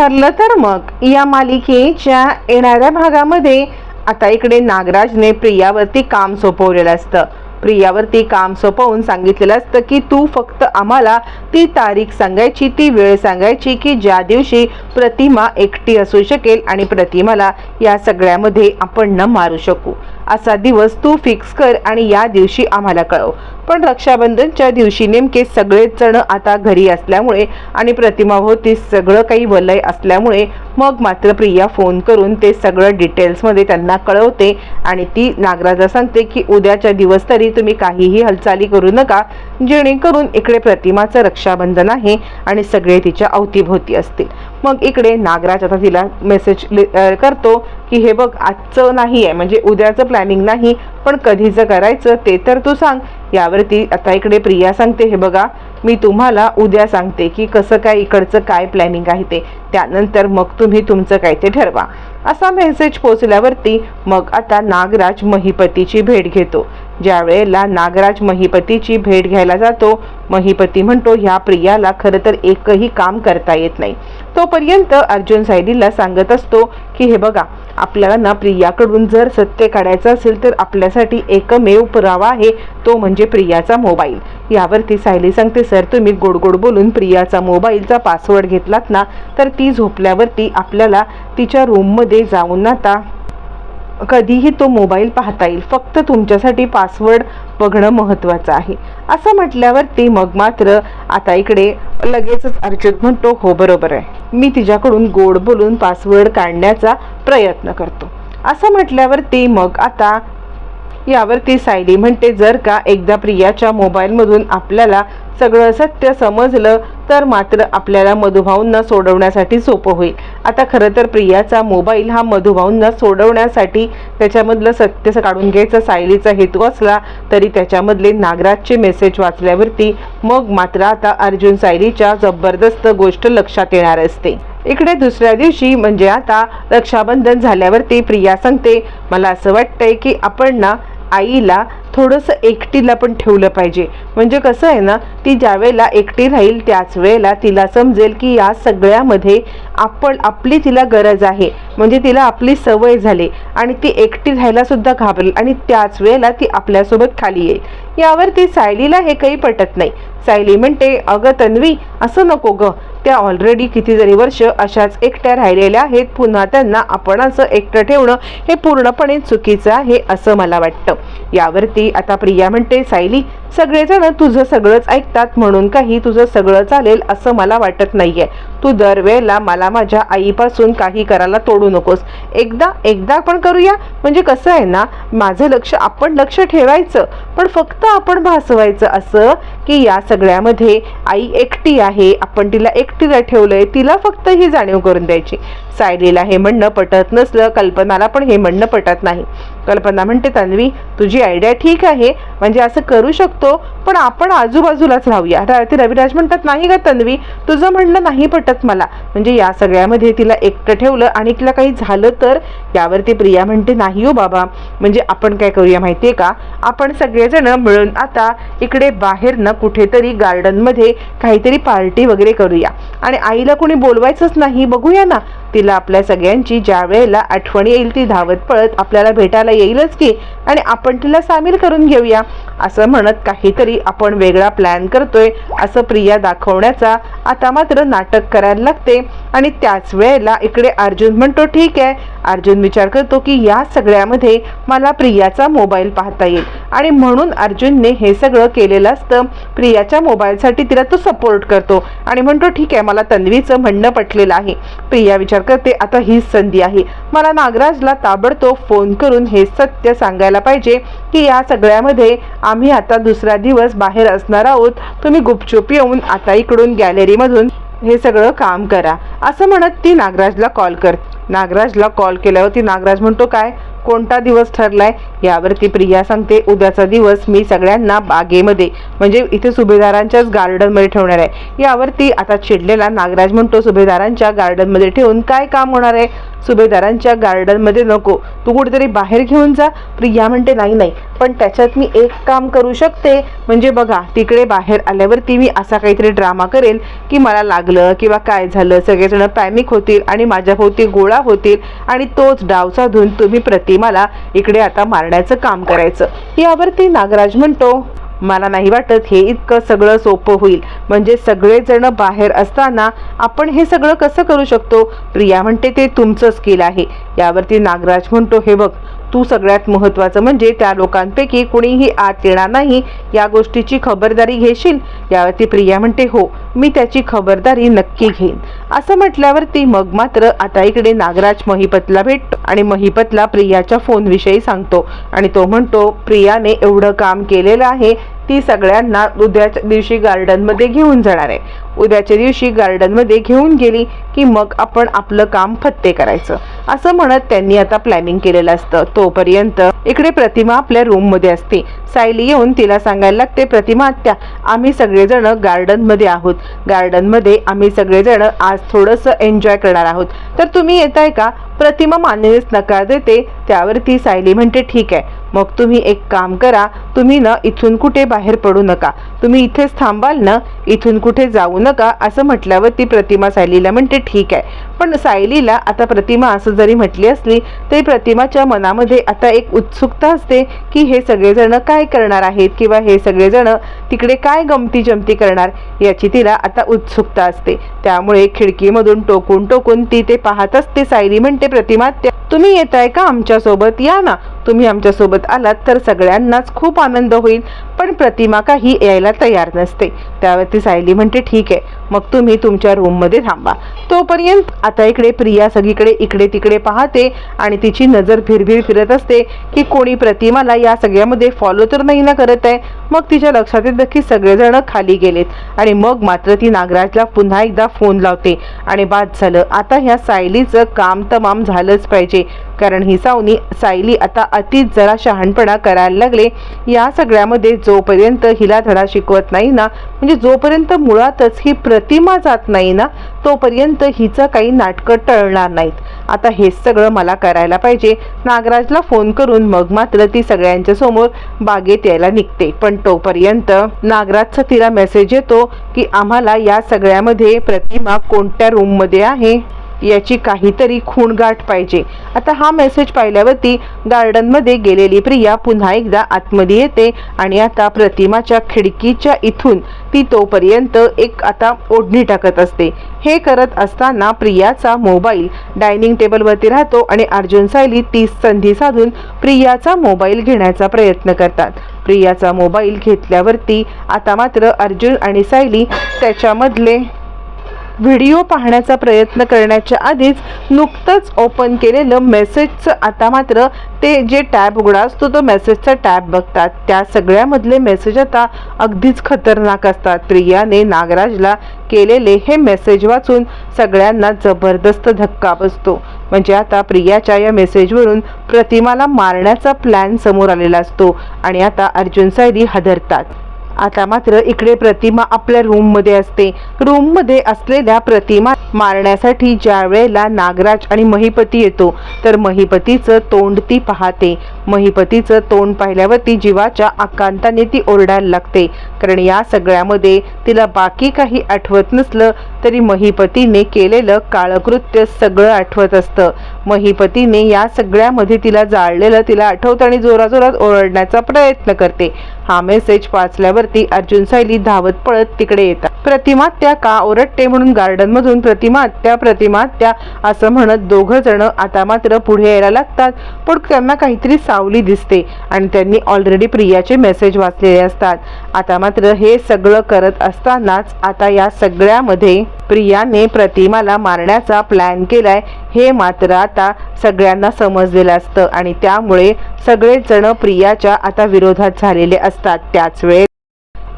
ठरलं तर मग या मालिकेच्या येणाऱ्या भागामध्ये आता इकडे नागराजने प्रियावरती काम सोपवलेलं असतं. प्रियावरती काम सोपवून सांगितलेलं असतं की तू फक्त आम्हाला ती तारीख सांगायची ती वेळ सांगायची की ज्या दिवशी प्रतिमा एकटी असू शकेल आणि प्रतिमाला या सगळ्यामध्ये आपण न मारू शकू. असा दिवस तू फिक्स कर आणि या दिवशी आम्हाला कळव. पण रक्षाबंधनच्या दिवशी नेमके सगळेच जण आता घरी असल्यामुळे आणि प्रतिमाभोवती सगळं काही वलय असल्यामुळे मग मात्र प्रिया फोन करून ते सगळं डिटेल्समध्ये त्यांना कळवते आणि ती नागराजा सांगते की उद्याच्या दिवस तरी तुम्ही काहीही हालचाली करू नका जेणेकरून इकडे प्रतिमाचं रक्षाबंधन आहे आणि सगळे तिच्या अवतीभोवती असतील. मग इकडे नागराज आता तिला मेसेज करतो की हे बघ आजचं नाही आहे म्हणजे उद्याचं प्लॅनिंग नाही पण कधीचं करायचं ते तर तू सांग. यावरती आता इकडे प्रिया सांगते हे बघा मी तुम्हाला उद्या सांगते की कसं काय इकडचं काय प्लॅनिंग आहे ते. त्यानंतर मग तुम्ही तुमचं काय ते ठरवा. असा मेसेज पोचल्यावरती मग आता नागराज महिपतीची भेट घेतो. ज्या वेळेला नागराज महिपतीची भेट घ्यायला जातो महिपती म्हणतो ह्या प्रियाला खरं तर एकही काम करता येत नाही. तोपर्यंत अर्जुन सायलीला सांगत असतो की हे बघा आपल्याला ना प्रियाकडून जर सत्य काढायचं असेल तर आपल्यासाठी एकमेव पुरावा आहे तो म्हणजे प्रियाचा मोबाईल. यावरती सायली सांगते सर तुम्ही गोड गोड बोलून प्रियाचा मोबाईलचा पासवर्ड घेतलात ना तर ती झोपल्यावरती आपल्याला तिच्या रूममध्ये जाऊन आता कधीही तो मोबाईल पाहता येईल. फक्त तुमच्यासाठी पासवर्ड बघणं महत्त्वाचं आहे. असं म्हटल्यावरती मग मात्र आता इकडे लगेचच अर्जुन म्हणतो हो बरोबर आहे. मी तिच्याकडून गोड बोलून पासवर्ड काढण्याचा प्रयत्न करतो. असं म्हटल्यावरती मग आता यावरती सायली म्हणते जर का एकदा प्रियाच्या मोबाईलमधून आपल्याला सगळं सत्य समजलं तर मात्र आपल्याला मधुभाऊंना सोडवण्यासाठी सोपं होईल. आता खरं तर प्रियाचा मोबाईल हा मधुभाऊंना सोडवण्यासाठी त्याच्यामधलं सत्य काढून घ्यायचा सायलीचा हेतू असला तरी त्याच्यामधले नागराजचे मेसेज वाचल्यावरती मग मात्र आता अर्जुन सायलीच्या जबरदस्त गोष्ट लक्षात येणार असते. इकडे दुसऱ्या दिवशी म्हणजे आता रक्षाबंधन झाल्यावरती प्रिया सांगते मला असं वाटतंय की आपण ना आईला थोडंसं एकटीला पण ठेवलं पाहिजे. म्हणजे कसं आहे ना ती ज्या वेळेला एकटी राहील त्याच वेळेला तिला समजेल की या सगळ्यामध्ये आपण आपली तिला गरज आहे. म्हणजे तिला आपली सवय झाली आणि ती एकटी राहायला सुद्धा घाबरेल आणि त्याच वेळेला ती आपल्यासोबत खाली येईल. यावर ती सायलीला हे काही पटत नाही. सायली म्हणते अगं तन्वी असं नको गं. त्या ऑलरेडी कितीतरी वर्ष अशाच एकट्या राहिलेल्या आहेत. पुन्हा त्यांना आपण असं एकटं ठेवणं हे पूर्णपणे चुकीचं आहे असं मला वाटतं. यावरती आता प्रिया म्हणते सायली सगळेजण तुझं सगळंच ऐकतात म्हणून काही तुझं सगळं चालेल असं मला वाटत नाहीये. तू दरवेळेला मला माझ्या आईपासून काही करायला तोडू नकोस. एकदा एकदा आपण करूया? म्हणजे कसं आहे ना माझं लक्ष आपण लक्ष ठेवायचं. पण फक्त आपण भासवायचं असं की या सगळ्यामध्ये आई एकटी आहे. आपण तिला एकटीला ठेवलंय तिला फक्त ही जाणीव करून द्यायची. सायलीला हे म्हणणं पटत नसलं कल्पनाला पण हे म्हणणं पटत नाही. कल्पना म्हणते तन्वी तुझी आयडिया ठीक आहे म्हणजे असं करू शकतो पण आपण आजूबाजूलाच राहूया. रा- ते रविराज म्हणतात नाही का तन्वी तुझं म्हणणं नाही पटत मला. म्हणजे या सगळ्यामध्ये तिला एकटं ठेवलं आणि तिला काही झालं तर यावरती प्रिया म्हणते नाही हो बाबा म्हणजे आपण काय करूया माहिती आहे का? आपण सगळेजण मिळून आता इकडे बाहेर ना कुठेतरी गार्डनमध्ये काहीतरी पार्टी वगैरे करूया. आणि आईला कोणी बोलवायचंच नाही बघूया ना तिला आपल्या सगळ्यांची ज्या वेळेला आठवण येईल ती धावत पळत आपल्याला भेटायला येईलच की आणि आपण तिला सामील करून घेऊया. असं म्हणत काहीतरी आपण वेगळा प्लॅन करतोय असं प्रिया दाखवण्याचा आता मात्र नाटक करायला लागते. आणि त्याच वेळेला इकडे अर्जुन म्हणतो ठीक आहे. अर्जुन विचार करतो की या सगळ्यामध्ये मला प्रियाचा मोबाईल पाहता येईल. आणि म्हणून अर्जुनने हे सगळं केलेलं असतं. प्रियाच्या मोबाईलसाठी तिला तो सपोर्ट करतो. आणि म्हणतो ठीक आहे मला तन्वीचं म्हणणं पटलेलं आहे. प्रिया विचार करते आता हीच संधी आहे. मला नागराजला ताबडतोब फोन करून हे सत्य सांगायला पाहिजे की या सगळ्यामध्ये आम्ही आता दुसरा दिवस बाहेर असणार आहोत. तुम्ही गुपचूप येऊन आता इकडून गॅलरीमधून हे सगळं काम करा. असं म्हणत ती नागराजला कॉल कर. नागराजला कॉल केल्यावर ती नागराज म्हणतो काय? कोणता दिवस ठरलाय? यावरती प्रिया सांगते उद्याचा दिवस मी सगळ्यांना बागेमध्ये म्हणजे इथे सुभेदारांच्याच गार्डनमध्ये ठेवणार आहे. यावरती आता चिडलेला नागराज म्हणतो सुभेदारांच्या गार्डनमध्ये ठेवून काय काम होणार आहे? सुभेदारांच्या गार्डनमध्ये नको. तू कुठेतरी बाहेर घेऊन जा. प्रिया म्हणते नाही नाही. पण त्याच्यात मी एक काम करू शकते. म्हणजे बघा तिकडे बाहेर आल्यावरती मी असा काहीतरी ड्रामा करेल की मला लागलं किंवा काय झालं. सगळेजण पॅनिक होतील आणि माझ्याभोवती गोळा होतील आणि तोच डाव साधून तुम्ही प्रतिमाला इकडे आता मारण्याचं काम करायचं. यावरती नागराज म्हणतो मला नाही वाटत हे इतकं सगळं सोपं होईल. म्हणजे सगळेजण बाहेर असताना आपण हे सगळं कसं करू शकतो? प्रिया म्हणते ते तुमचं स्किल आहे. यावरती नागराज म्हणतो हे बघ तू सगळ्यात महत्त्वाचं म्हणजे त्या लोकांपैकी कुणीही आत येणार नाही या गोष्टीची खबरदारी घेशील? यावरती प्रिया म्हणते हो मी त्याची खबरदारी नक्की घेईन. असं म्हटल्यावरती मग मात्र आता इकडे नागराज महिपतला भेटतो आणि महिपतला प्रियाच्या फोनविषयी सांगतो. आणि तो म्हणतो प्रियाने एवढं काम केलेलं आहे ती सगळ्यांना उद्याच्या दिवशी गार्डनमध्ये घेऊन जाणार आहे. उद्याच्या दिवशी गार्डनमध्ये घेऊन गेली की मग आपण आपलं काम फत्ते करायचं. असं म्हणत त्यांनी आता प्लॅनिंग केलेलं असतं. तोपर्यंत इकडे प्रतिमा आपल्या रूममध्ये असते. सायली येऊन तिला सांगायला लागते प्रतिमा आत्या आम्ही सगळेजण गार्डनमध्ये आहोत. गार्डनमध्ये आम्ही सगळेजण आज थोडंसं एन्जॉय करणार आहोत. तर तुम्ही येताय का? प्रतिमा मानण्यास नकार देते त्यावर ती सायली म्हणते ठीक आहे. मग तुम्ही एक काम करा. तुम्ही ना इथून कुठे बाहेर पडू नका. तुम्ही इथेच थांबाल ना. इथून कुठे जाऊ नका. असं म्हटल्यावर ती प्रतिमा सायलीला म्हणते ठीक आहे. पण सायलीला आता प्रतिमा असं जरी म्हटली असली तरी प्रतिमाच्या मनामध्ये आता एक उत्सुकता असते की हे सगळेजण काय करणार आहेत किंवा हे सगळेजण तिकडे काय गमती जमती करणार याची तिला आता उत्सुकता असते. त्यामुळे खिडकीमधून टोकून टोकून ती ते पाहत असते सायली म्हणते प्रतिमा "त्या- तुम्ही येताय का आमच्यासोबत? या ना. तुम्ही आमच्यासोबत आलात तर सगळ्यांनाच खूप आनंद होईल. पण प्रतिमा काही यायला तयार नसते. त्यावरती सायली म्हणते ठीक आहे. मग तुम्ही तुमच्या रूममध्ये थांबा. तोपर्यंत आता इकडे प्रिया सगळीकडे इकडे तिकडे पाहते आणि तिची नजर फिरफिर फिरत असते की कोणी प्रतिमाला या सगळ्यामध्ये फॉलो तर नाही ना करत आहे. मग तिच्या लक्षात येतं की सगळेजण खाली गेलेत. आणि मग मात्र ती नागराजला पुन्हा एकदा फोन लावते. आणि बाद झालं. आता ह्या सायलीचं काम तमाम झालंच पाहिजे. कारण ही सावनी सायली आता अतिच जरा शहाणपणा करायला लागले. या सगळ्यामध्ये जोपर्यंत हिला धडा शिकवत नाही ना म्हणजे जोपर्यंत मुळातच ही प्रतिमा जात नाही ना तोपर्यंत हिचं काही नाटकं टळणार नाहीत. आता हेच सगळं मला करायला पाहिजे. नागराजला फोन करून मग मात्र ती सगळ्यांच्या समोर बागेत यायला निघते. पण तोपर्यंत नागराजचा तिला मेसेज येतो की आम्हाला या सगळ्यामध्ये प्रतिमा कोणत्या रूममध्ये आहे? याची काहीतरी खूणगाठ पाहिजे. आता हा मेसेज पाहिल्यावरती गार्डनमध्ये गेलेली प्रिया पुन्हा एकदा आतमध्ये येते आणि आता प्रतिमाच्या खिडकीच्या इथून ती तोपर्यंत एक आता ओढणी टाकत असते. हे करत असताना प्रियाचा मोबाईल डायनिंग टेबलवरती राहतो आणि अर्जुन सायली ती संधी साधून प्रियाचा मोबाईल घेण्याचा प्रयत्न करतात. प्रियाचा मोबाईल घेतल्यावरती आता मात्र अर्जुन आणि सायली त्याच्यामधले व्हिडिओ पाहण्याचा प्रयत्न करण्याच्या आधीच नुकतंच ओपन केलेलं मेसेजचं आता मात्र ते जे टॅब उघडा असतो तो मेसेजचा टॅब बघतात. त्या सगळ्यामधले मेसेज आता अगदीच खतरनाक असतात. प्रियाने नागराजला केलेले हे मेसेज वाचून सगळ्यांना जबरदस्त धक्का बसतो. म्हणजे आता प्रियाच्या या मेसेजवरून प्रतिमाला मारण्याचा प्लॅन समोर आलेला असतो आणि आता अर्जुन सायली हदरतात. आता मात्र इकडे प्रतिमा आपल्या रूममध्ये असते. रूममध्ये असलेल्या प्रतिमा मारण्यासाठी ज्या वेळेला नागराज आणि महिपती येतो तर महिपतीचं तोंड ती पाहते. महिपतीचं तोंड पाहिल्यावरती जीवाच्या आकांताने ती ओरडायला लागते. कारण या सगळ्यामध्ये तिला बाकी काही आठवत नसलं तरी महिपतीने केलेलं काळकृत्य सगळं आठवत असतं. महिपतीने या सगळ्यामध्ये तिला जाळलेलं तिला आठवतं आणि जोराजोरात ओरडण्याचा प्रयत्न करते. हा मेसेज वाचल्यावरती अर्जुन सायली धावत पळत तिकडे येतात. प्रतिमा त्या का ओरडते म्हणून गार्डन मधून प्रतिमा त्या प्रतिमा त्या असं म्हणत दोघ जण आता मात्र पुढे यायला लागतात. पण त्यांना काहीतरी सावली दिसते आणि त्यांनी ऑलरेडी प्रियाचे मेसेज वाचलेले असतात. आता मात्र हे सगळं करत असतानाच आता या सगळ्यामध्ये प्रियाने प्रतिमाला मारण्याचा प्लॅन केलाय हे मात्र आता सगळ्यांना समजलेलं असतं आणि त्यामुळे सगळेच जण प्रियाच्या आता विरोधात झालेले असतात. त्याच वेळेस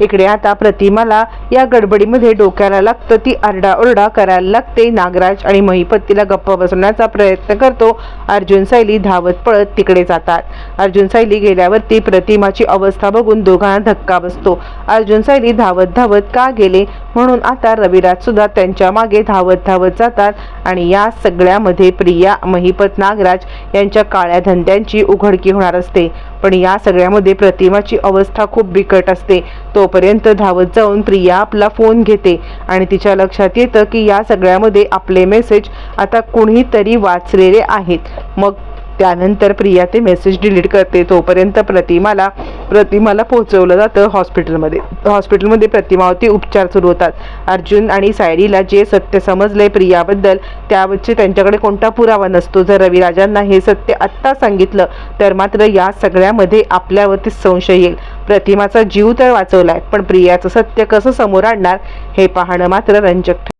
इकडे आता प्रतिमाला या गडबडीमध्ये डोक्याला लागतं ती आरडाओरडा करायला लागते. नागराज आणि महिपत तिला गप्प बसवण्याचा प्रयत्न करतो. अर्जुन सायली धावत पळत तिकडे जातात. अर्जुन सायली गेल्यावरती प्रतिमाची अवस्था बघून दोघांना धक्का बसतो. अर्जुन सायली धावत धावत का गेले? म्हणून आता रविराज सुद्धा त्यांच्या मागे धावत धावत जातात. आणि या सगळ्यामध्ये प्रिया महिपत नागराज यांच्या काळ्या धंद्यांची उघडकी होणार असते. पण या सगळ्यामध्ये प्रतिमाची अवस्था खूप बिकट असते. तोपर्यंत धावत जाऊन प्रिया आपला फोन घेते आणि तिच्या लक्षात येतं की या सगळ्यामध्ये आपले मेसेज आता कुणीतरी वाचलेले आहेत. मग त्यानंतर प्रिया ते मेसेज डिलीट करते. तोपर्यंत प्रतिमाला प्रतिमाला पोहोचवलं जातं हॉस्पिटलमध्ये हॉस्पिटलमध्ये प्रतिमावरती उपचार सुरू होतात. अर्जुन आणि सायरीला जे सत्य समजले प्रियाबद्दल त्यावरचे त्यांच्याकडे कोणता पुरावा नसतो. जर रविराजांना हे सत्य आत्ता सांगितलं तर मात्र या सगळ्यामध्ये आपल्यावरती संशय येईल. प्रतिमाचा जीव तर वाचवलाय पण प्रियाचं सत्य कसं समोर आणणार हे पाहणं मात्र रंजक